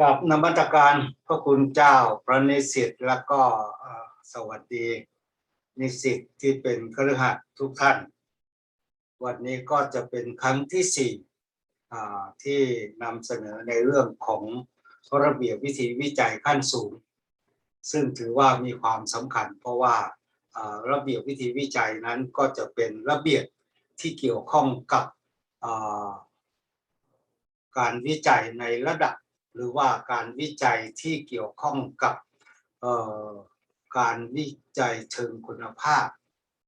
กับนมัตการพระคุณเจ้าพระนิสิตและก็สวัสดีนิสิตที่เป็นคฤหัสทุกท่าน วันนี้ก็จะเป็นครั้งที่สี่ที่นำเสนอในเรื่องของระเบียบวิธีวิจัยขั้นสูง ซึ่งถือว่ามีความสำคัญ เพราะว่าระเบียบวิธีวิจัยนั้นก็จะเป็นระเบียบที่เกี่ยวข้องกับการวิจัยในระดับ หรือว่าการวิจัยที่เกี่ยวข้องกับการวิจัยเชิงคุณภาพ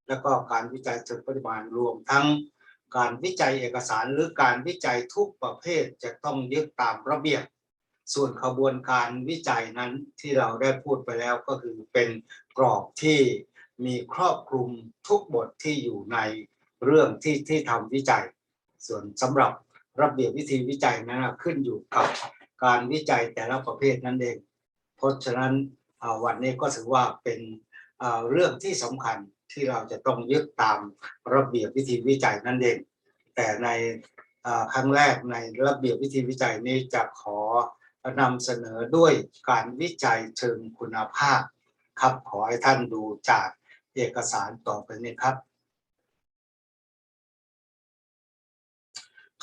และก็การวิจัยเชิงปริมาณรวมทั้งการวิจัยเอกสารหรือการวิจัยทุกประเภทจะต้องยึดตามระเบียบ ส่วนขบวนการวิจัยนั้นที่เราได้พูดไปแล้วก็คือเป็นกรอบที่มีครอบคลุมทุกบทที่อยู่ในเรื่องที่ที่ทำวิจัย ส่วนสำหรับระเบียบวิธีวิจัยนั้นขึ้นอยู่กับ การวิจัยแต่ละประเภทนั่นเอง เพราะฉะนั้นวันนี้ก็ถือว่าเป็นเรื่องที่สำคัญที่เราจะต้องยึดตามระเบียบวิธีวิจัยนั่นเอง แต่ในครั้งแรกในระเบียบวิธีวิจัยนี้จะขอนำเสนอด้วยการวิจัยเชิงคุณภาพครับขอให้ท่านดูจากเอกสารต่อไปนี้ครับ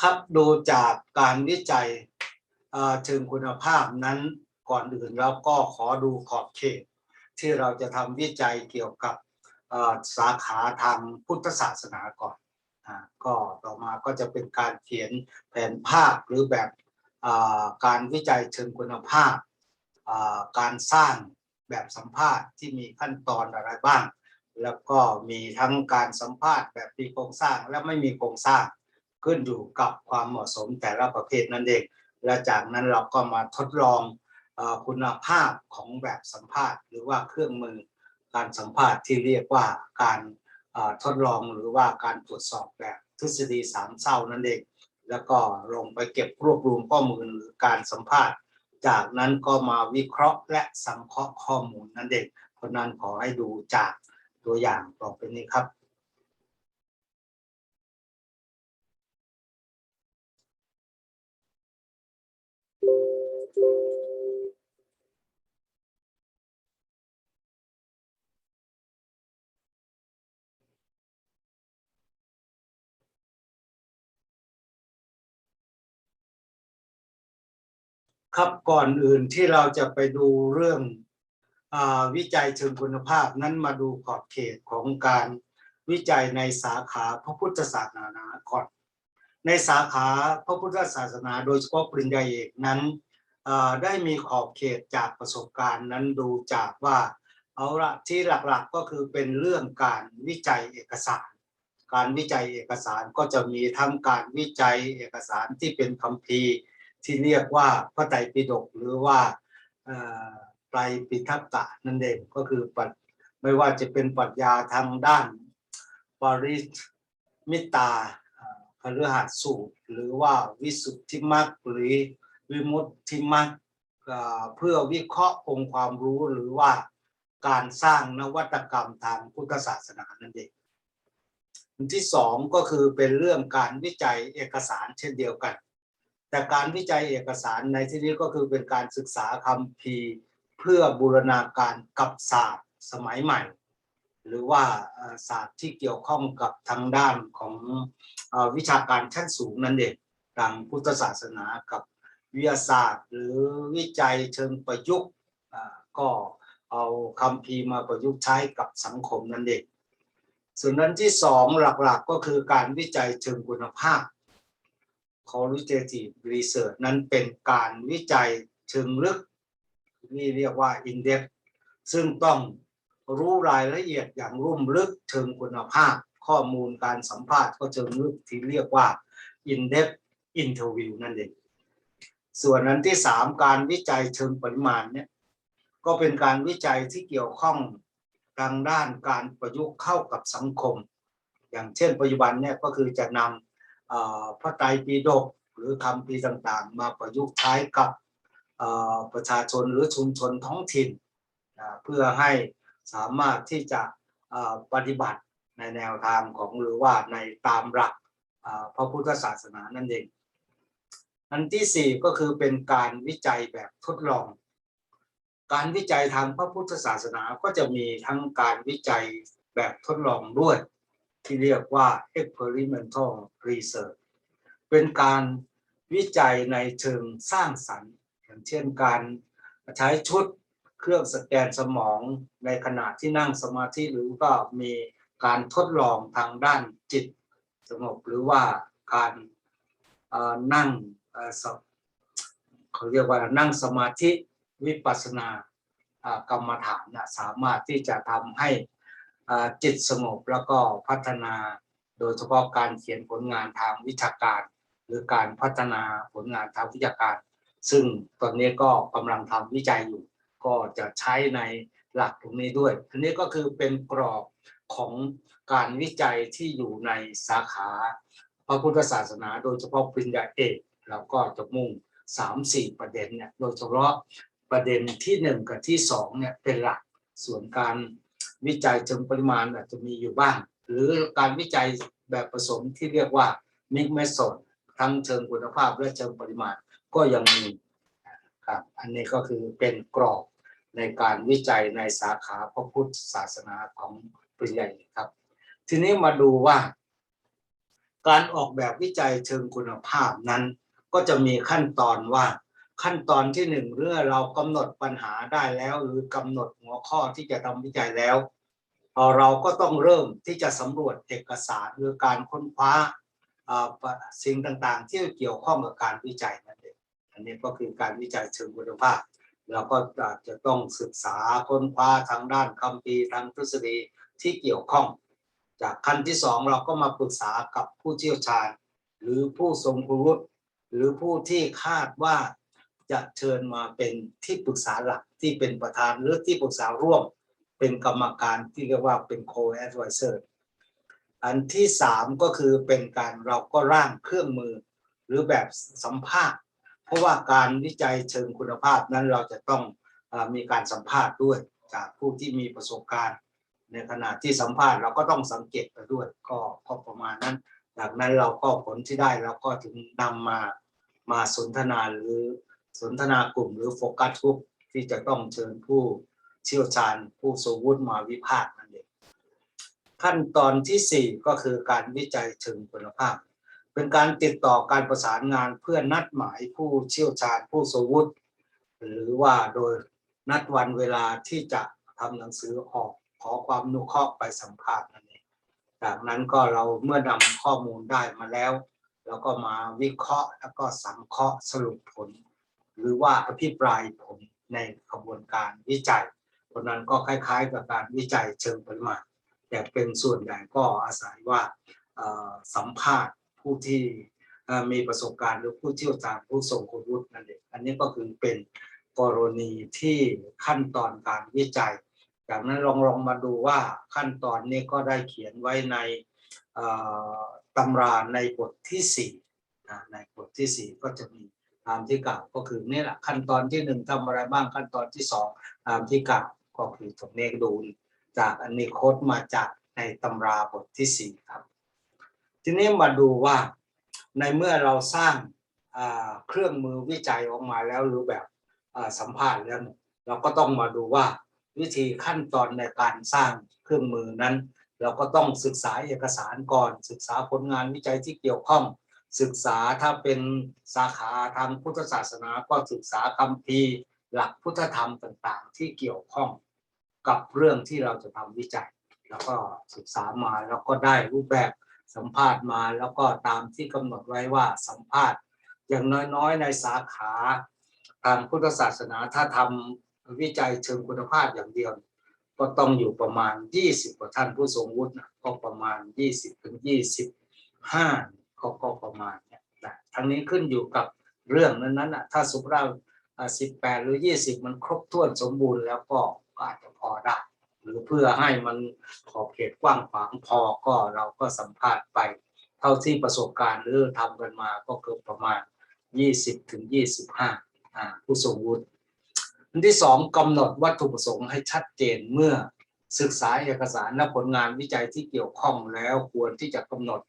ครับดูจากการวิจัย เชิงคุณภาพนั้นก่อนอื่นเราก็ขอดูขอบเขต ที่เราจะทำวิจัยเกี่ยวกับสาขาทางพุทธศาสนาก่อนอก็ต่อมาก็จะเป็นการเขียนแผนภาพหรือแบบการวิจัยเชิงคุณภาพ การสร้างแบบสัมภาษณ์ที่มีขั้นตอนอะไรบ้าง แล้วก็มีทั้งการสัมภาษณ์แบบมีโครงสร้างและไม่มีโครงสร้างขึ้นอยู่กับความเหมาะสมแต่ละประเภทนั่นเอง และจากนั้นเราก็มาทดลองอคุณภาพของแบบสัมภาษณ์ หรือว่าเครื่องมือการสัมภาษณ์ที่เรียกว่าการทดลองหรือว่าการตรวจสอบแบบทฤษฎีสามเศร้านั่นเอง แล้วก็ลงไปเก็บรวบรวมข้อมูลหรือการสัมภาษณ์ จากนั้นก็มาวิเคราะห์และสังเคราะห์ข้อมูลนั่นเอง เพราะนั้นขอให้ดูจากตัวอย่างต่อไปนี้ครับ ครับก่อนอื่นที่เราจะไปดูเรื่องอวิจัยเชิงคุณภาพนั้นมาดูขอบเขตของการวิจัยในสาขาพระพุทธศาสนาก่อน ในสาขาพระพุทธศาสนาโดยเฉพาะปริญญาเอกนั้นได้มีขอบเขตจากประสบการณ์นั้นดูจากว่าเอาละที่หลักๆก็คือเป็นเรื่องการวิจัยเอกสาร การวิจัยเอกสารก็จะมีทั้งการวิจัยเอกสารที่เป็นคัมภีที่เรียกว่าพระไตรปิฎกหรือว่าไตรปิฎกะนั่นเองก็คือปัจไม่ว่าจะเป็นปรัชญาทางด้านปริมิตา พฤหัสสูตร หรือว่าวิสุทธิมรรคหรือวิมุตติมรรคเพื่อวิเคราะห์องค์ความรู้หรือว่าการสร้างนวัตกรรมทางพุทธศาสนานั่นเองอันที่สองก็คือเป็นเรื่องการวิจัยเอกสารเช่นเดียวกัน แต่การวิจัยเอกสารในที่นี้ก็คือเป็นการศึกษาคำพีเพื่อบูรณาการกับศาสตร์สมัยใหม่ หรือว่าศาสตร์ที่เกี่ยวข้องกับทางด้านของวิชาการชั้นสูงนั่นเองทางพุทธศาสนากับวิทยาศาสตร์ หรือวิจัยเชิงประยุกต์ก็เอาคำพีมาประยุกต์ใช้กับสังคมนั่นเองส่วนนั้นที่สองหลักๆก็คือการวิจัยเชิงคุณภาพ qualitative research นั้นเป็นการวิจัยเชิงลึกนี่เรียกว่า in-depth ซึ่งต้อง รู้รายละเอียดอย่างรุ่มลึกเชิงคุณภาพ ข้อมูลการสัมภาษณ์ก็เชิงลึกที่เรียกว่า in-depth interview นั่นเองส่วนนั้นที่สามการวิจัยเชิงปริมาณเนี่ยก็เป็นการวิจัยที่เกี่ยวข้องทางด้านการประยุกต์เข้ากับสังคม อย่างเช่นปัจจุบันเนี่ยก็คือจะนำพระไตรปิฎกหรือคำพีต่างๆ มาประยุกต์ใช้กับประชาชนหรือชุมชนท้องถิ่น เพื่อให้ สามารถที่จะปฏิบัติในแนวทางของหรือว่าในตามหลักพระพุทธศาสนานั่นเอง อันที่สี่ก็คือเป็นการวิจัยแบบทดลอง การวิจัยทางพระพุทธศาสนาก็จะมีทั้งการวิจัยแบบทดลองด้วย ที่เรียกว่า experimental research เป็นการวิจัยในเชิงสร้างสรรค์ อย่างเช่นการใช้ชุด เครื่องสแกนสมองในขณะที่นั่งสมาธิหรือก็มีการทดลองทางด้านจิตสงบหรือว่าการนั่งเขาเรียกว่านั่งสมาธิวิปัสสนากรรมฐานนะสามารถที่จะทำให้จิตสงบแล้วก็พัฒนาโดยเฉพาะการเขียนผลงานทางวิชาการ หรือการพัฒนาผลงานทางวิชาการ ซึ่งตอนนี้ก็กำลังทำวิจัยอยู่ ก็จะใช้ในหลักตรงนี้ด้วยอันนี้ก็คือเป็นกรอบของการวิจัยที่อยู่ในสาขาพระพุทธศาสนา โดยเฉพาะปริญญาเอกเราก็จะมุ่งสามสี่ประเด็นเนี่ยโดยเฉพาะประเด็นที่หนึ่งกับที่สองเนี่ยเป็นหลักส่วนการวิจัยเชิงปริมาณอาจจะมีอยู่บ้าง หรือการวิจัยแบบผสมที่เรียกว่ามิกเมสโซดทั้งเชิงคุณภาพและเชิงปริมาณก็ยังมีครับอันนี้ก็คือเป็นกรอบ ในการวิจัยในสาขาพระพุทธศาสนาของปริญญาเอกครับ ทีนี้มาดูว่า การออกแบบวิจัยเชิงคุณภาพนั้น ก็จะมีขั้นตอนว่าขั้นตอนที่หนึ่งเมื่อเรากำหนดปัญหาได้แล้ว หรือกำหนดหัวข้อที่จะทำวิจัยแล้วเอ่อเราก็ต้องเริ่มที่จะสำรวจเอกสารหรือการค้นคว้าสิ่งต่างๆ ที่เกี่ยวข้องกับการวิจัยนั่นเองอันนี้ก็คือการวิจัยเชิงคุณภาพ เราก็อาจจะต้องศึกษาค้นคว้าทางด้านคัมภีร์ทางทฤษฎีที่เกี่ยวข้อง จากขั้นที่สองเราก็มาปรึกษากับผู้เชี่ยวชาญ หรือผู้ทรงคุณวุฒิหรือผู้ที่คาดว่าจะเชิญมาเป็นที่ปรึกษาหลักที่เป็นประธานหรือที่ปรึกษาร่วม เป็นกรรมการที่เรียกว่าเป็น co-advisor อันที่สามก็คือเป็นการเราก็ร่างเครื่องมือ หรือแบบสัมภาษณ์ เพราะว่าการวิจัยเชิงคุณภาพนั้นเราจะต้องอมีการสัมภาษณ์ด้วยจากผู้ที่มีประสบการณ์ ในขณะที่สัมภาษณ์เราก็ต้องสังเกตไปด้วยก็ก็ประมาณนั้นจากนั้นเราก็ผลที่ได้เราก็ถึงนำมามาสนทนาหรือสนทนากลุ่มหรือโฟกัสกลุ่มที่จะต้องเชิญผู้เชี่ยวชาญ ผู้สมวุฒิมาวิพากษ์นั่นเองขั้นตอนที่สี่ก็คือการวิจัยเชิงคุณภาพ เป็นการติดต่อการประสานงานเพื่อนัดหมายผู้เชี่ยวชาญผู้สวุฒิหรือว่าโดยนัดวันเวลาที่จะทำหนังสือออกขอความนุเคราะห์ไปสัมภาษณ์นั่นเองจากนั้นก็เราเมื่อนำข้อมูลได้มาแล้วเราก็มาวิเคราะห์แล้วก็สังเคราะห์สรุปผล หรือว่าอภิปรายผลในกระบวนการวิจัยเพราะนั้นก็คล้าย ๆ กับการวิจัยเชิงปริมาณแต่เป็นส่วนใหญ่ก็อาศัยว่าสัมภาษณ์ ผู้ที่มีประสบการณ์หรือผู้เชี่ยวชาญผู้ทรงคุณวุฒินั่นเองอันนี้ก็คือเป็นกรณีที่ขั้นตอนการวิจัย จากนั้นลองลองมาดูว่าขั้นตอนนี้ก็ได้เขียนไว้ในตำราในบทที่สี่นะในบทที่สี่ก็จะมีตามที่กล่าวก็คือนี่แหละขั้นตอนที่หนึ่งทำอะไรบ้างขั้นตอนที่สองตามที่กล่าวก็คือตรงนี้ดูจากอันนี้โค้ดมาจากในตำราบทที่สี่ครับ ทีนี้มาดูว่าในเมื่อเราสร้างเครื่องมือวิจัยออกมาแล้วหรือแบบสัมภาษณ์แล้วเนี่ยเราก็ต้องมาดูว่าวิธีขั้นตอนในการสร้างเครื่องมือนั้น เราก็ต้องศึกษาเอกสารก่อน ศึกษาผลงานวิจัยที่เกี่ยวข้อง ศึกษาถ้าเป็นสาขาทางพุทธศาสนาก็ศึกษาคัมภีร์หลักพุทธธรรมต่างๆ ที่เกี่ยวข้องกับเรื่องที่เราจะทำวิจัย แล้วก็ศึกษามาแล้วก็ได้รูปแบบ สัมภาษณ์มาแล้วก็ตามที่กำหนดไว้ว่าสัมภาษณ์ อย่างน้อยๆ ในสาขาทางพุทธศาสนาถ้าทำวิจัยเชิงคุณภาพอย่างเดียว ก็ต้องอยู่ประมาณ 20 กว่าท่านผู้ทรงวุฒินะก็ประมาณ 20ถึง25ก็ก็ประมาณเนี่ยนะทั้งนี้ขึ้นอยู่กับเรื่องนั้นๆนะถ้าสมมติเราอ่า18หรือ 20 มันครบถ้วนสมบูรณ์แล้วก็อาจจะพอได้ หรือเพื่อให้มันขอบเขตกว้างขวางพอก็เราก็สัมภาษณ์ไป เท่าที่ประสบการณ์หรือทำกันมาก็เกือบประมาณ 20ถึง25อ่าผู้ทรงวุฒิอันที่สองกำหนดวัตถุประสงค์ให้ชัดเจนเมื่อศึกษาเอกสารและผลงานวิจัยที่เกี่ยวข้องแล้วควรที่จะกำหนด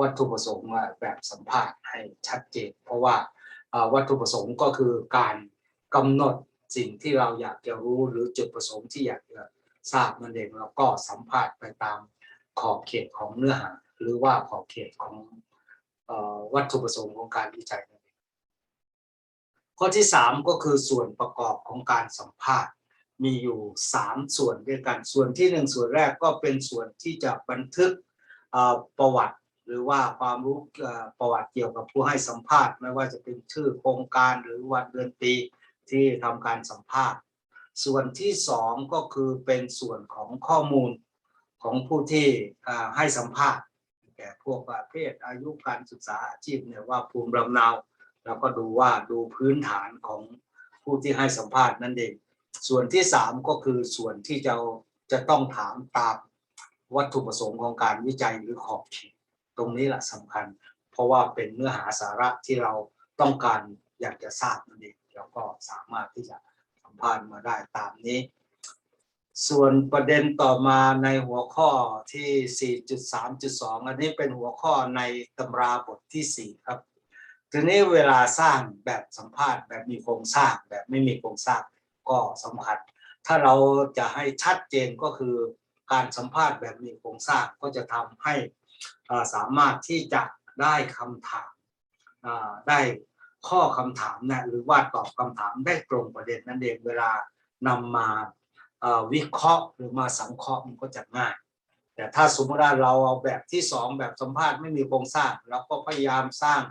วัตถุประสงค์แบบสัมภาษณ์ให้ชัดเจน เพราะว่าวัตถุประสงค์ก็คือการกำหนดสิ่งที่เราอยากจะรู้หรือจุดประสงค์ที่อยากจะ ทราบนั่นเองแล้วก็สัมภาษณ์ไปตามขอบเขตของเนื้อหา หรือว่าขอบเขตของออวัตถุประสงค์ของการวิจัยนั่นเองข้อที่สามก็คือส่วนประกอบของการสัมภาษณ์มีอยู่สามส่วนด้วยกันส่วนที่หนึ่งส่วนแรกก็เป็นส่วนที่จะบันทึกประวัติหรือว่าความรู้ประวัติเกี่ยวกับผู้ให้สัมภาษณ์ ไม่ว่าจะเป็นชื่อโครงการหรือวันเดือนปีที่ทำการสัมภาษณ์ ส่วนที่สองก็คือเป็นส่วนของข้อมูลของผู้ที่ให้สัมภาษณ์แก่พวกประเภทอายุการศึกษาอาชีพเนี่ยว่าภูมิลำเนาแล้วก็ดูว่าดูพื้นฐานของผู้ที่ให้สัมภาษณ์นั่นเอง ส่วนที่สามก็คือส่วนที่จะจะต้องถามตามวัตถุประสงค์ของการวิจัยหรือขอบเขตตรงนี้แหละสำคัญ เพราะว่าเป็นเนื้อหาสาระที่เราต้องการอยากจะทราบนั่นเองแล้วก็สามารถที่จะ สัมภาษณ์มาได้ตามนี้ ส่วนประเด็นต่อมาในหัวข้อที่ 4.3.2 อันนี้เป็นหัวข้อในตำราบทที่ 4 ครับ ทีนี้เวลาสร้างแบบสัมภาษณ์แบบมีโครงสร้างแบบไม่มีโครงสร้างก็สำคัญ ถ้าเราจะให้ชัดเจนก็คือการสัมภาษณ์แบบมีโครงสร้างก็จะทำให้สามารถที่จะได้คำถามได้ ข้อคำถามนะหรือว่าตอบคำถามได้ตรงประเด็นนั่นเองเวลานำมาวิเคราะห์หรือมาสังเคราะห์มันก็จะง่าย แต่ถ้าสมมติว่าเราเอาแบบที่สองแบบสัมภาษณ์ไม่มีโครงสร้างเราก็พยายามสร้าง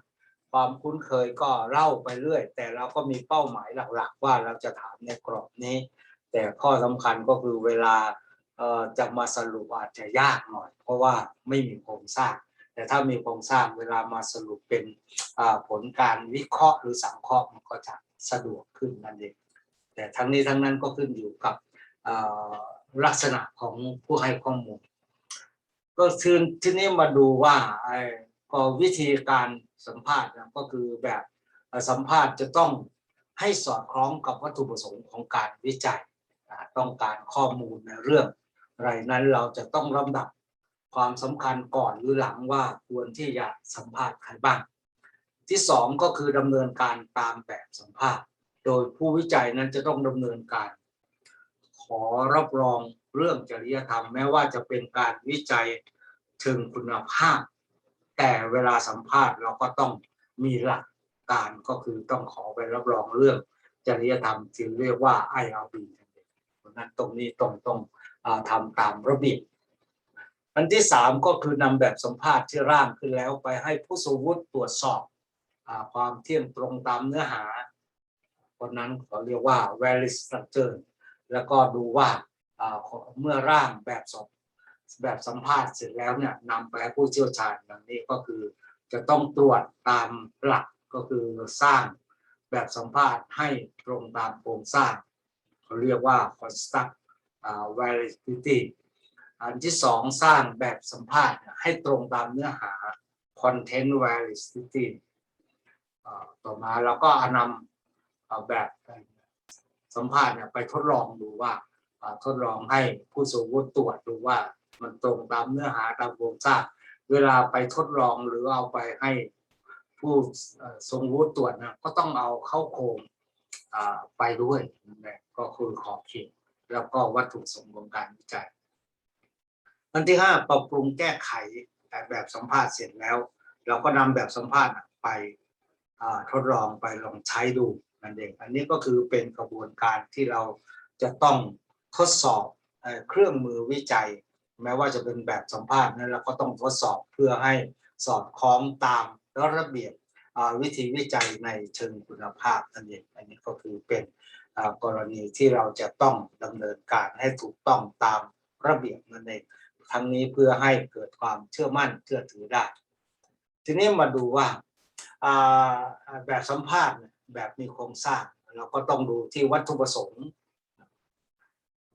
ความคุ้นเคยก็เล่าไปเรื่อย แต่เราก็มีเป้าหมายหลักๆ ว่าเราจะถามในกรอบนี้ แต่ข้อสำคัญก็คือเวลาจะมาสรุปอาจจะยากหน่อย เพราะว่าไม่มีโครงสร้าง แต่ถ้ามีโครงสร้างเวลามาสรุปเป็นผลการวิเคราะห์หรือสังเคราะห์มันก็จะสะดวกขึ้นนั่นเองแต่ทั้งนี้ทั้งนั้นก็ขึ้นอยู่กับลักษณะของผู้ให้ข้อมูล ก็คือที่นี้มาดูว่าก็วิธีการสัมภาษณ์นะก็คือแบบสัมภาษณ์จะต้องให้สอดคล้องกับวัตถุประสงค์ของการวิจัย ต้องการข้อมูลในเรื่องอะไรนั้นเราจะต้องลำดับ ความสำคัญก่อนหรือหลังว่าควรที่จะสัมภาษณ์ใครบ้าง ที่สองก็คือดำเนินการตามแบบสัมภาษณ์ โดยผู้วิจัยนั้นจะต้องดำเนินการ ขอรับรองเรื่องจริยธรรมแม้ว่าจะเป็นการวิจัยเชิงคุณภาพ แต่เวลาสัมภาษณ์เราก็ต้องมีหลักการก็คือต้องขอไปรับรองเรื่องจริยธรรมที่เรียกว่า IRB นั้นตรงนี้ต้องต้องทำตามระเบียบ อันที่สามก็คือนำแบบสัมภาษณ์ที่ร่างขึ้นแล้วไปให้ผู้สมวุฒิตรวจสอบอความเที่ยงตรงตามเนื้อหาคนนั้นเขาเรียกว่า valid structure แล้วก็ดูว่าเมื่อร่างแบบสอบแบบสัมภาษณ์เสร็จแล้วเนี่ยนำไปให้ผู้เชี่ยวชาญอย่างนี้ก็คือ จะต้องตรวจตามหลักก็คือสร้างแบบสัมภาษณ์ให้ตรงตามโครงสร้างเขาเรียกว่า construct validity อันที่สองสร้างแบบสัมภาษณ์ให้ตรงตามเนื้อหา content validity ต่อมาเราก็อนำแบบสัมภาษณ์ไปทดลองดูว่าทดลองให้ผู้สมวุฒิตรวจดูว่ามันตรงตามเนื้อหาตามโครงสร้างเวลาไปทดลองหรือเอาไปให้ผู้เอ่อทรงวุฒิตรวจนะก็ต้องเอาเข้าโครงไปด้วยนะก็คือขอบเขตแล้วก็วัตถุประสงค์ของการวิจัย อันที่ห้าปรับปรุงแก้ไขแบบสัมภาษณ์เสร็จแล้ว เราก็นำแบบสัมภาษณ์ไปทดลองไปลองใช้ดูนั่นเองอันนี้ก็คือเป็นกระบวนการที่เราจะต้องทดสอบเครื่องมือวิจัย แม้ว่าจะเป็นแบบสัมภาษณ์นั้นเราก็ต้องทดสอบเพื่อให้สอดคล้องตามระเบียบวิธีวิจัยในเชิงคุณภาพนั่นเองอันนี้ก็คือเป็นกรณีที่เราจะต้องดำเนินการให้ถูกต้องตามระเบียบนั่นเอง ทั้งนี้เพื่อให้เกิดความเชื่อมั่นเชื่อถือได้ ทีนี้มาดูว่าแบบสัมภาษณ์แบบมีโครงสร้าง เราก็ต้องดูที่วัตถุประสงค์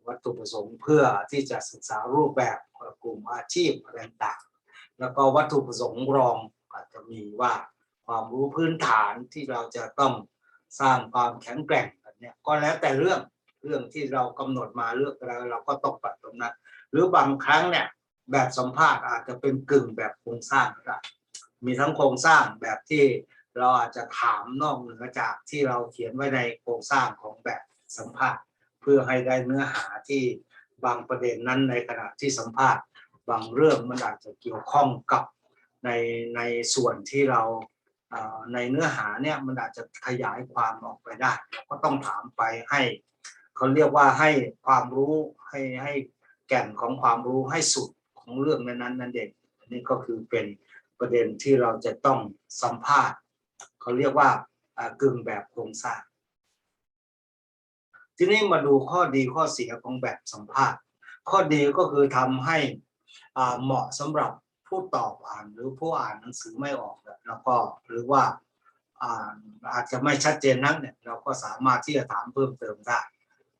วัตถุประสงค์เพื่อที่จะศึกษารูปแบบกลุ่มอาชีพอะไรต่างแล้วก็วัตถุประสงค์รองอาจจะมีว่าความรู้พื้นฐานที่เราจะต้องสร้างความแข็งแกร่งแบบเนี้ยก็แล้วแต่เรื่องเรื่องที่เรากำหนดมาเลือกแล้วเราก็ต้องปรับตรงนั้น รือบางครั้งเนี่ยแบบสัมภาษณ์อาจจะเป็นกึ่งแบบโครงสร้างก็ได้มีทั้งโครงสร้างแบบที่เราอาจจะถามนอกเหนือจากที่เราเขียนไว้ในโครงสร้างของแบบสัมภาษณ์ เพื่อให้ได้เนื้อหาที่บางประเด็นนั้นในขณะที่สัมภาษณ์ บางเรื่องมันอาจจะเกี่ยวข้องกับในในส่วนที่เราในเนื้อหาเนี่ยมันอาจจะขยายความออกไปได้เราก็ต้องถามไปให้เขาเรียกว่าให้ความรู้ให้ให้ แก่นของความรู้ให้สุดของเรื่องนั้นนั่นเองอันนี้ก็คือเป็นประเด็นที่เราจะต้องสัมภาษณ์เขาเรียกว่ากึ่งแบบโครงสร้าง ทีนี้มาดูข้อดีข้อเสียของแบบสัมภาษณ์ ข้อดีก็คือทำให้เหมาะสำหรับผู้ตอบอ่านหรือผู้อ่านหนังสือไม่ออกแล้วก็หรือว่าอาจจะไม่ชัดเจนนักเนี่ยเราก็สามารถที่จะถามเพิ่มเติมได้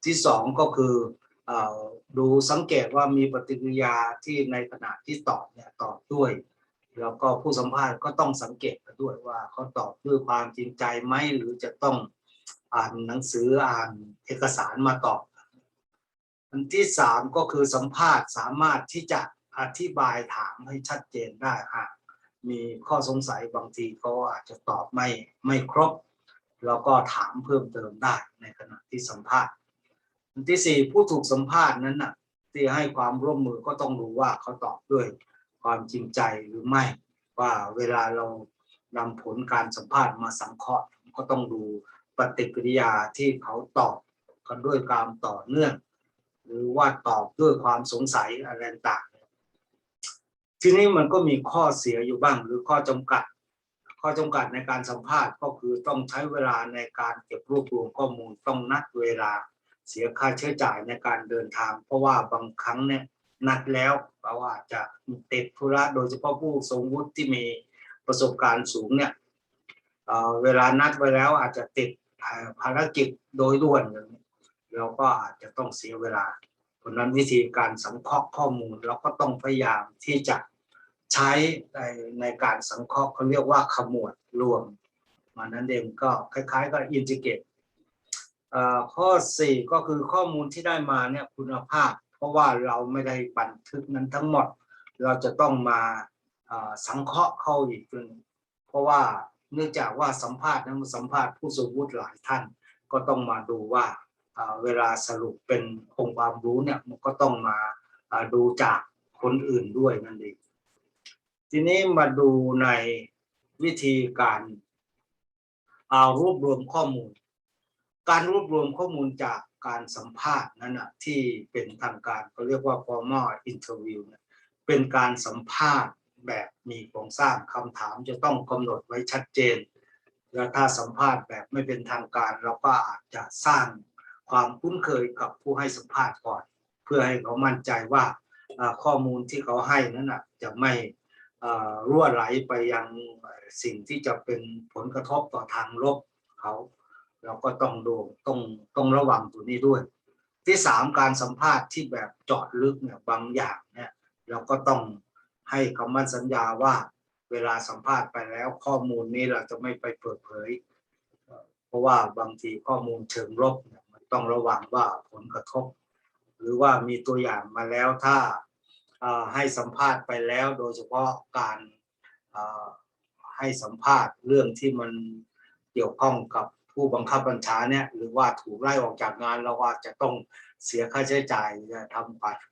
ที่สองก็คือ ดูสังเกตว่ามีปฏิกิริยาที่ในขณะที่ตอบเนี่ยตอบด้วย แล้วก็ผู้สัมภาษณ์ก็ต้องสังเกตด้วยว่าเขาตอบด้วยความจริงใจไหมหรือจะต้องอ่านหนังสืออ่านเอกสารมาตอบ อันที่สามก็คือสัมภาษณ์สามารถที่จะอธิบายถามให้ชัดเจนได้หากมีข้อสงสัยบางทีเขาอาจจะตอบไม่ไม่ครบ แล้วก็ถามเพิ่มเติมได้ในขณะที่สัมภาษณ์ ที่สี่ผู้ถูกสัมภาษณ์นั้นน่ะที่ให้ความร่วมมือก็ต้องรู้ว่าเขาตอบด้วยความจริงใจหรือไม่ ว่าเวลาเรานำผลการสัมภาษณ์มาสังเคราะห์ก็ต้องดูปฏิกิริยาที่เขาตอบกันด้วยการต่อเนื่อง หรือว่าตอบด้วยความสงสัยอะไรต่างทีนี้มันก็มีข้อเสียอยู่บ้างหรือข้อจำกัด ข้อจำกัดในการสัมภาษณ์ก็คือต้องใช้เวลาในการเก็บรวบรวมข้อมูลต้องนัดเวลา เสียค่าใช้จ่ายในการเดินทาง เพราะว่าบางครั้งเนี่ยนัดแล้วเราอาจจะติดธุระโดยเฉพาะผู้ทรงวุฒิที่มีประสบการณ์สูงเนี่ยเเวลานัดไว้แล้วอาจจะติดภารกิจโดยด่วนอย่างนี้เราก็อาจจะต้องเสียเวลาเพราะนั้นวิธีการสังเคราะห์ข้อมูลเราก็ต้องพยายามที่จะใช้ในในการสังเคราะห์เขาเรียกว่าขมวดรวมมันนั้นเองก็คล้ายๆกับอินทิเกต ข้อสี่ก็คือข้อมูลที่ได้มาเนี่ยคุณภาพ เพราะว่าเราไม่ได้บันทึกนั้นทั้งหมด เราจะต้องมาสังเคราะห์เข้าอีกหนึ่งเพราะว่าเนื่องจากว่าสัมภาษณ์นั้นสัมภาษณ์ผู้สมวุฒิหลายท่าน ก็ต้องมาดูว่าเวลาสรุปเป็นองค์ความรู้เนี่ยมันก็ต้องมาดูจากคนอื่นด้วยนั่นเองทีนี้มาดูในวิธีการเอารวบรวมข้อมูล การรวบรวมข้อมูลจากการสัมภาษณ์นั้นนะที่เป็นทางการเขาเรียกว่า formal interview นี่ยเป็นการสัมภาษณ์แบบมีโครงสร้างคำถามจะต้องกำหนดไว้ชัดเจน และถ้าสัมภาษณ์แบบไม่เป็นทางการ เราก็อาจจะสร้างความคุ้นเคยกับผู้ให้สัมภาษณ์ก่อน เพื่อให้เขามั่นใจว่าข้อมูลที่เขาให้นั้นนะจะไม่รั่วไหลไปยังสิ่งที่จะเป็นผลกระทบต่อทางลบเขา เราก็ต้องดูต้องต้องระวังตัวนี้ด้วย ที่สามการสัมภาษณ์ที่แบบเจาะลึกเนี่ยบางอย่างเนี่ยเราก็ต้องให้คำมั่นสัญญาว่าเวลาสัมภาษณ์ไปแล้วข้อมูลนี้เราจะไม่ไปเปิดเผย เพราะว่าบางทีข้อมูลเชิงลบเนี่ยมันต้องระวังว่าผลกระทบ หรือว่ามีตัวอย่างมาแล้วถ้าให้สัมภาษณ์ไปแล้วโดยเฉพาะการให้สัมภาษณ์เรื่องที่มันเกี่ยวข้องกับ ผู้บังคับบัญชาเนี่ยหรือว่าถูกไล่ออกจากงานเราอาจจะต้องเสียค่าใช้จ่ายจะทำบัตร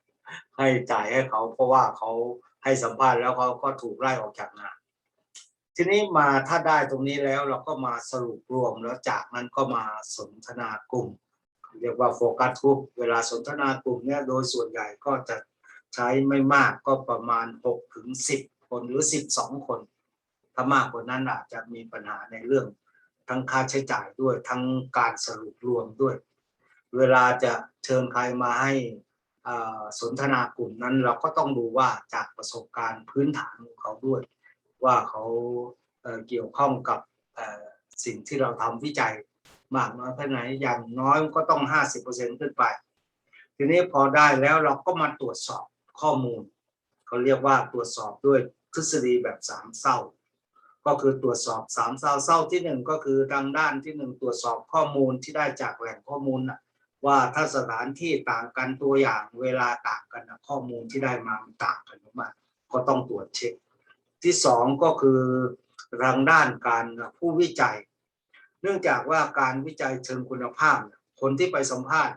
ให้จ่ายให้เขา เพราะว่าเขาให้สัมภาษณ์แล้วเขาก็ถูกไล่ออกจากงาน ทีนี้มาถ้าได้ตรงนี้แล้วเราก็มาสรุปรวมแล้วจากนั้นก็มาสนทนากลุ่ม เรียกว่าโฟกัสกลุ่มเวลาสนทนากลุ่มเนี่ยโดยส่วนใหญ่ก็จะใช้ไม่มากก็ประมาณ6ถึง10 คนหรือ 12 คน ถ้ามากกว่านั้นอาจจะมีปัญหาในเรื่อง ทั้งค่าใช้จ่ายด้วย ทั้งการสรุปรวมด้วย เวลาจะเชิญใครมาให้สนทนากลุ่มนั้นเราก็ต้องดูว่าจากประสบการณ์พื้นฐานของเขาด้วย ว่าเขาเเกี่ยวข้องกับสิ่งที่เราทำวิจัยมากน้อยแค่าไหนอย่างน้อยก็ต้อง 50%ขึ้นไป ทีนี้พอได้แล้วเราก็มาตรวจสอบข้อมูล เขาเรียกว่าตรวจสอบด้วยทฤษฎีแบบสามเศร้า ก็คือตรวจสอบสามเศร้าเศร้าที่หนึ่งก็คือทางด้านที่หนึ่งตรวจสอบข้อมูลที่ได้จากแหล่งข้อมูลน่ะว่าถ้าสถานที่ต่างกันตัวอย่างเวลาต่างกันข้อมูลที่ได้มามันต่างกันมากๆก็ต้องตรวจเช็ค ที่สองก็คือทางด้านการผู้วิจัย เนื่องจากว่าการวิจัยเชิงคุณภาพ คนที่ไปสัมภาษณ์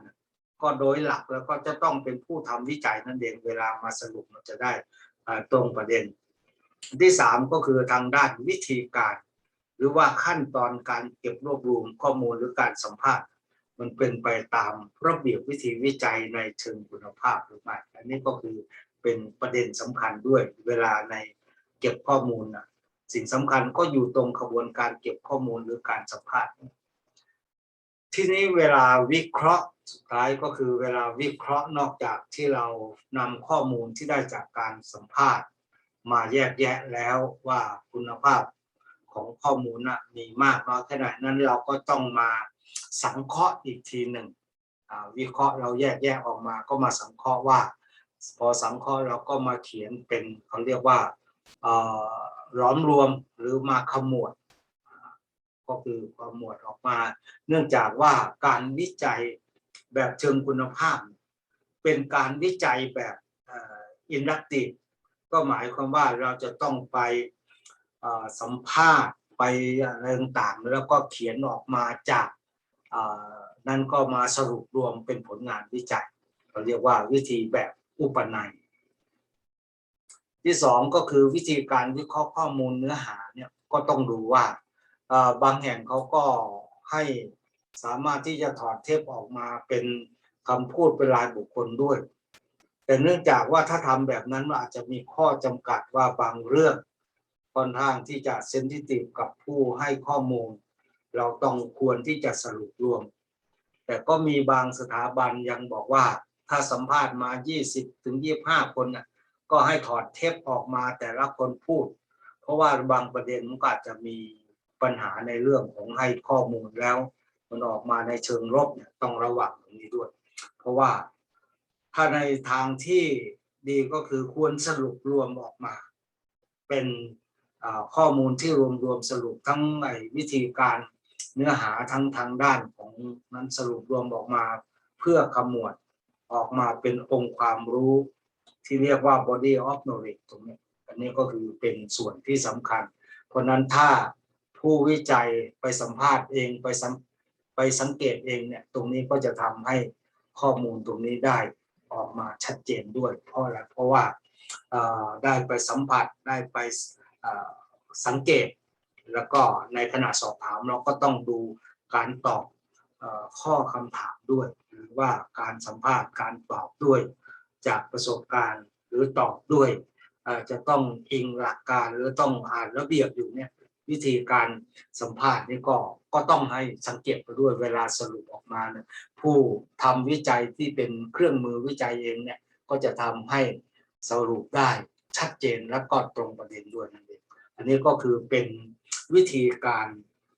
ก็โดยหลักแล้วก็จะต้องเป็นผู้ทำวิจัยนั่นเองเวลามาสรุปมันจะได้ตรงประเด็น ที่สามก็คือทางด้านวิธีการ หรือว่าขั้นตอนการเก็บรวบรวมข้อมูลหรือการสัมภาษณ์ มันเป็นไปตามระเบียบวิธีวิจัยในเชิงคุณภาพหรือไม่อันนี้ก็คือเป็นประเด็นสำคัญด้วยเวลาในเก็บข้อมูลนะสิ่งสำคัญก็อยู่ตรงขบวนการเก็บข้อมูลหรือการสัมภาษณ์ที่นี้เวลาวิเคราะห์สุดท้ายก็คือเวลาวิเคราะห์นอกจากที่เรานำข้อมูลที่ได้จากการสัมภาษณ์ มาแยกแยะแล้วว่าคุณภาพของข้อมูลนะมีมากน้อยแค่ไหนนั้นเราก็ต้องมาสังเคราะห์อีกทีหนึ่งวิเคราะห์เราแยกแยะออกมาก็มาสังเคราะห์ว่า พอสังเคราะห์เราก็มาเขียนเป็นเขาเรียกว่าเอ่อล้อมรวมหรือมาขมวด ก็คือขมวดออกมา เนื่องจากว่าการวิจัยแบบเชิงคุณภาพ เป็นการวิจัยแบบอินดักติฟ ก็หมายความว่าเราจะต้องไปสัมภาษณ์ไปอะไรต่างๆ แล้วก็เขียนออกมาจากนั้นก็มาสรุปรวมเป็นผลงานวิจัยเราเรียกว่าวิธีแบบอุปนัย ที่สองก็คือวิธีการวิเคราะห์ข้อมูลเนื้อหาเนี่ยก็ต้องดูว่าบางแห่งเขาก็ให้สามารถที่จะถอดเทปออกมาเป็นคำพูดเป็นรายบุคคลด้วย แต่เนื่องจากว่าถ้าทำแบบนั้นอาจจะมีข้อจำกัดว่าบางเรื่องค่อนข้างที่จะเซนซิทีฟกับผู้ให้ข้อมูล เราต้องควรที่จะสรุปรวม แต่ก็มีบางสถาบันยังบอกว่าถ้าสัมภาษณ์มา 20ถึง25 คนน่ะก็ให้ถอดเทปออกมาแต่ละคนพูด เพราะว่าบางประเด็นมันก็อาจจะมีปัญหาในเรื่องของให้ข้อมูลแล้ว มันออกมาในเชิงลบเนี่ยต้องระวังตรงนี้ด้วย เพราะว่า ถ้าในทางที่ดีก็คือควรสรุปรวมออกมา เป็นข้อมูลที่รวมรวมสรุปทั้งไอ้วิธีการเนื้อหาทั้งทางด้านของนั้นสรุปรวมออกมา เพื่อขมวดออกมาเป็นองค์ความรู้ที่เรียกว่า body of knowledge ตรงนี้อันนี้ก็คือเป็นส่วนที่สำคัญ เพราะนั้นถ้าผู้วิจัยไปสัมภาษณ์เองไปไปสังเกตเองเนี่ยตรงนี้ก็จะทำให้ข้อมูลตรงนี้ได้ ออกมาชัดเจนด้วย เพราะอะไรเพราะว่าได้ไปสัมผัสได้ไปสังเกต แล้วก็ในขณะสอบถามเราก็ต้องดูการตอบข้อคำถามด้วย หรือว่าการสัมภาษณ์การตอบด้วย จากประสบการณ์หรือตอบด้วยจะต้องอิงหลักการหรือต้องอ่านระเบียบอยู่เนี่ย วิธีการสัมภาษณ์นี่ก็ก็ต้องให้สังเกตไปด้วยเวลาสรุปออกมาเนี่ยผู้ทำวิจัยที่เป็นเครื่องมือวิจัยเองเนี่ยก็จะทำให้สรุปได้ชัดเจนและก็ตรงประเด็นด้วยนั่นเองอันนี้ก็คือเป็นวิธีการ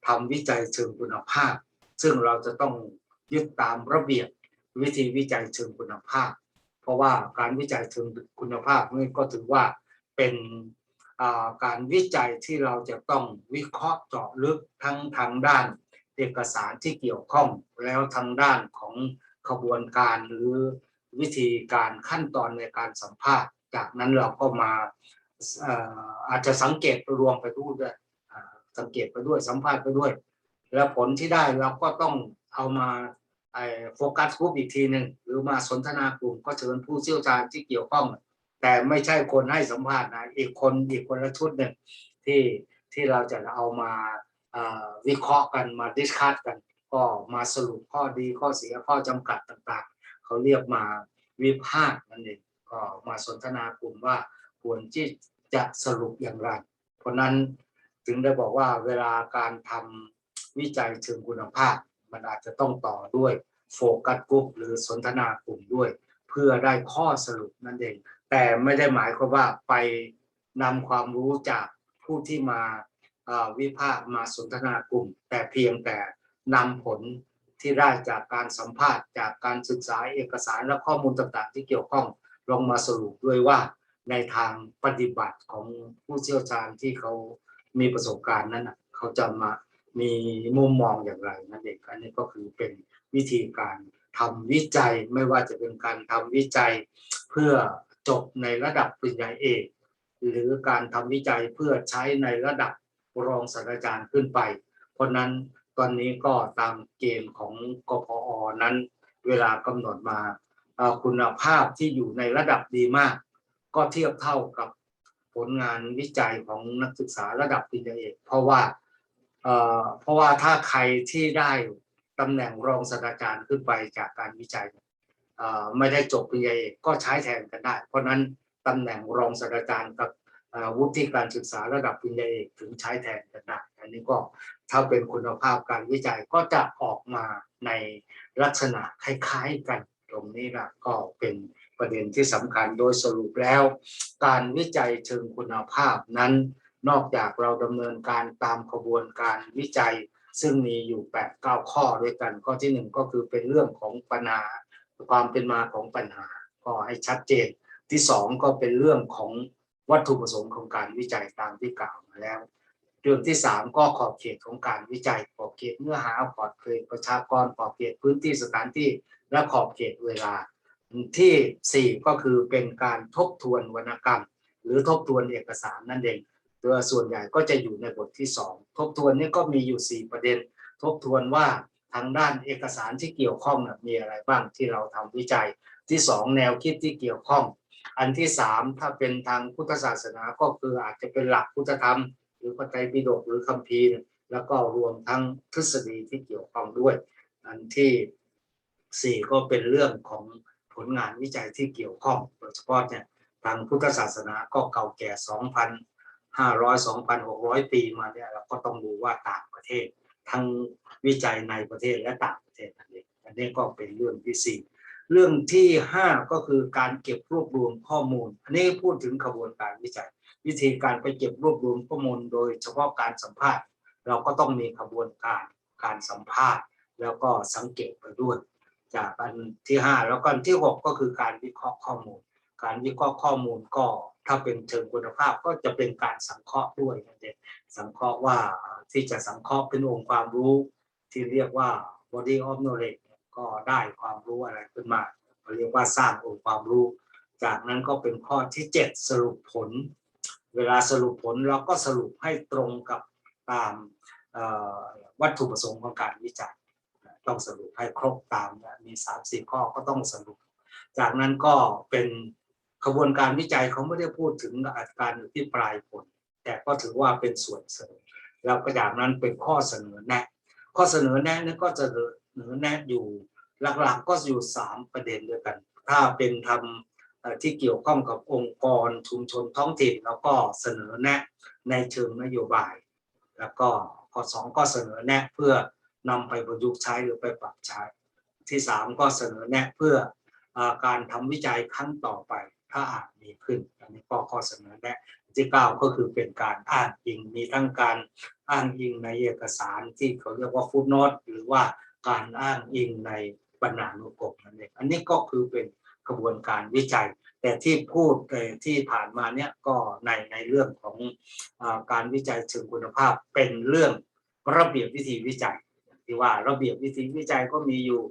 ทำวิจัยเชิงคุณภาพ ซึ่งเราจะต้องยึดตามระเบียบวิธีวิจัยเชิงคุณภาพ เพราะว่าการวิจัยเชิงคุณภาพนี่ก็ถือว่าเป็น การวิจัยที่เราจะต้องวิเคราะห์เจาะลึกทั้งทางด้านเอกสารที่เกี่ยวข้องแล้วทางด้านของขบวนการหรือวิธีการขั้นตอนในการสัมภาษณ์ จากนั้นเราก็มาอาจจะสังเกตรวมไปด้วยสังเกตไปด้วยสัมภาษณ์ไปด้วย แล้วผลที่ได้เราก็ต้องเอามาโฟกัสกลุ่มอีกทีหนึ่งหรือมาสนทนากลุ่มก็เชิญผู้เชี่ยวชาญที่เกี่ยวข้อง แต่ไม่ใช่คนให้สัมภาษณ์นะอีกคนอีกคนละชุดหนึ่งที่ที่เราจะเอามาวิเคราะห์กันมาดิสคัสกัน ก็มาสรุปข้อดีข้อเสียข้อจำกัดต่างๆ เขาเรียกมาวิพากษ์นั่นเองก็มาสนทนากลุ่มว่าควรที่จะสรุปอย่างไร เพราะนั้นถึงได้บอกว่าเวลาการทำวิจัยเชิงคุณภาพ มันอาจจะต้องต่อด้วยโฟกัสกลุ่มหรือสนทนากลุ่มด้วย เพื่อได้ข้อสรุปนั่นเอง แต่ไม่ได้หมายความว่าไปนำความรู้จากผู้ที่มาวิพากษ์มาสนทนากลุ่ม แต่เพียงแต่นำผลที่ได้จากการสัมภาษณ์ จากการศึกษาเอกสารและข้อมูลต่างๆ ที่เกี่ยวข้องลงมาสรุปด้วยว่าในทางปฏิบัติของผู้เชี่ยวชาญที่เขามีประสบการณ์นั้นเขาจะมามีมุมมองอย่างไรนั่นเองอันนี้ก็คือเป็นวิธีการทำวิจัยไม่ว่าจะเป็นการทำวิจัยเพื่อ จบในระดับปริญญาเอก หรือการทำวิจัยเพื่อใช้ในระดับรองศาสตราจารย์ขึ้นไป เพราะนั้นตอนนี้ก็ตามเกณฑ์ของกพอนั้น เวลากำหนดมาคุณภาพที่อยู่ในระดับดีมาก ก็เทียบเท่ากับผลงานวิจัยของนักศึกษาระดับปริญญาเอกเพราะว่าเพราะว่าถ้าใครที่ได้ตำแหน่งรองศาสตราจารย์ขึ้นไปจากการวิจัย ไม่ได้จบปริญญาเอกก็ใช้แทนกันได้ เพราะนั้นตำแหน่งรองศาสตราจารย์กับวุฒิการศึกษาระดับปริญญาเอกถึงใช้แทนกันได้อันนี้ก็ถ้าเป็นคุณภาพการวิจัยก็จะออกมาในลักษณะคล้ายๆกัน ตรงนี้นะก็เป็นประเด็นที่สำคัญโดยสรุปแล้ว การวิจัยเชิงคุณภาพนั้น นอกจากเราดำเนินการตามขบวนการวิจัย ซึ่งมีอยู่8 9ข้อด้วยกันข้อที่หนึ่งก็คือเป็นเรื่องของปัญหา ความเป็นมาของปัญหาก็ให้ชัดเจน ที่สองก็เป็นเรื่องของวัตถุประสงค์ของการวิจัยตามที่กล่าวมาแล้ว เรื่องที่สามก็ขอบเขตของการวิจัย ขอบเขตเนื้อหาขอบเขตประชากรขอบเขตพื้นที่สถานที่และขอบเขตเวลา ที่สี่ก็คือเป็นการทบทวนวรรณกรรม หรือทบทวนเอกสารนั่นเองโดยส่วนใหญ่ก็จะอยู่ในบทที่สองทบทวนนี้ก็มีอยู่สี่ประเด็น ทบทวนว่า ทางด้านเอกสารที่เกี่ยวข้องมีอะไรบ้างที่เราทำวิจัยที่สองแนวคิดที่เกี่ยวข้อง อันที่สามถ้าเป็นทางพุทธศาสนาก็คืออาจจะเป็นหลักพุทธธรรม หรือพระไตรปิฎกหรือคัมภีร์แล้วก็รวมทั้งทฤษฎีที่เกี่ยวข้องด้วย อันที่สี่ก็เป็นเรื่องของผลงานวิจัยที่เกี่ยวข้องโดยเฉพาะเนี่ยทางพุทธศาสนาก็เก่าแก่ 2,500 2,600 ปีมาเนี่ยเราก็ต้องดูว่าต่างประเทศ ทั้งวิจัยในประเทศและต่างประเทศนั่นเองอันนี้ก็เป็นเรื่องที่สี่เรื่องที่ห้าก็คือการเก็บรวบรวมข้อมูล อันนี้พูดถึงกระบวนการวิจัย วิธีการไปเก็บรวบรวมข้อมูล โดยเฉพาะการสัมภาษณ์ เราก็ต้องมีกระบวนการการสัมภาษณ์ แล้วก็สังเกตไปด้วย จากอันที่ห้าแล้วก็อันที่หกก็คือการวิเคราะห์ข้อมูล การวิเคราะห์ข้อมูลก็ ถ้าเป็นเชิงคุณภาพก็จะเป็นการสังเคราะห์ด้วยนั่นเองสังเคราะห์ว่าที่จะสังเคราะห์เป็นองค์ความรู้ที่เรียกว่า body of knowledge ก็ได้ความรู้อะไรขึ้นมาเรียกว่าสร้างองค์ความรู้ จากนั้นก็เป็นข้อที่เจ็ดสรุปผล เวลาสรุปผลเราก็สรุปให้ตรงกับตามวัตถุประสงค์ของการวิจัยต้องสรุปให้ครบตามมีสามสี่ข้อก็ต้องสรุป จากนั้นก็เป็น กระบวนการวิจัยเขาไม่ได้พูดถึงอาการอภิปรายผล แต่ก็ถือว่าเป็นส่วนเสริมแล้วก็จากนั้นเป็นข้อเสนอแนะ ข้อเสนอแนะนี่ก็จะเสนอแนะอยู่หลักๆก็อยู่สามประเด็นด้วยกัน ถ้าเป็นทำที่เกี่ยวข้องกับองค์กรชุมชนท้องถิ่นแล้วก็เสนอแนะในเชิงนโยบาย แล้วก็ข้อสองก็เสนอแนะเพื่อนำไปประยุกต์ใช้หรือไปปรับใช้ ที่สามก็เสนอแนะเพื่ออการทำวิจัยครั้งต่อไป ถ้าอาจมีขึ้น อันนี้ก็ข้อเสนอแนะที่เก้าก็คือเป็นการอ้างอิงมีทั้งการอ้างอิงในเอกสารที่เขาเรียกว่าฟุตโนตหรือว่าการอ้างอิงในบรรณานุกรมนั่นเองอันนี้ก็คือเป็นกระบวนการวิจัย แต่ที่พูดที่ผ่านมาเนี่ยก็ในในเรื่องของอการวิจัยเชิงคุณภาพเป็นเรื่องระเบียบวิธีวิจัยที่ว่าระเบียบวิธีวิจัยก็มีอยู่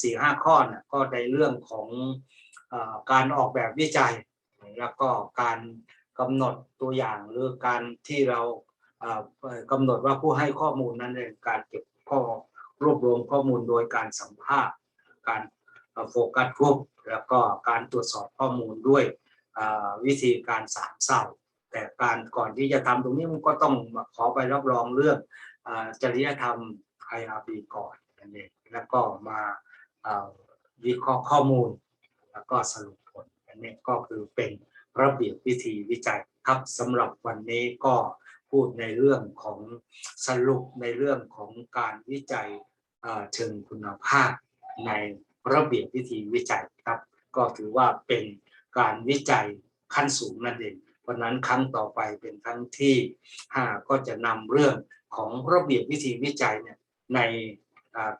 สี่ห้าข้อนะก็ในเรื่องของ การออกแบบวิจัย แล้วก็การกำหนดตัวอย่างหรือการที่เรากำหนดว่าผู้ให้ข้อมูลนั้นเป็นการเก็บข้อรวบรวมข้อมูลโดยการสัมภาษณ์การโฟกัสกลุ่มแล้วก็การตรวจสอบข้อมูลด้วยวิธีการสามเศร้าแต่การก่อนที่จะทำตรงนี้มันก็ต้องขอไปรับรองเรื่องจริยธรรม IRB ก่อนนั่นเองแล้วก็มาวิเคราะห์ข้อมูล แล้วก็สรุปผลอันนี้ก็คือเป็นระเบียบวิธีวิจัยครับสำหรับวันนี้ก็พูดในเรื่องของสรุปในเรื่องของการวิจัยเชิงคุณภาพในระเบียบวิธีวิจัยครับ ก็ถือว่าเป็นการวิจัยขั้นสูงนั่นเองเพราะนั้นครั้งต่อไปเป็นครั้งที่ห้าก็จะนำเรื่องของระเบียบวิธีวิจัยเนี่ยใน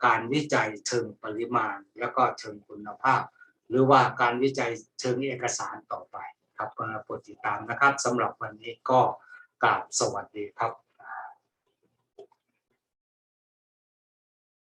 การวิจัยเชิงปริมาณ แล้วก็เชิงคุณภาพ หรือว่าการวิจัยเชิงเอกสารต่อไปครับก็โปรดติดตามนะครับสำหรับวันนี้ก็กราบสวัสดีครับ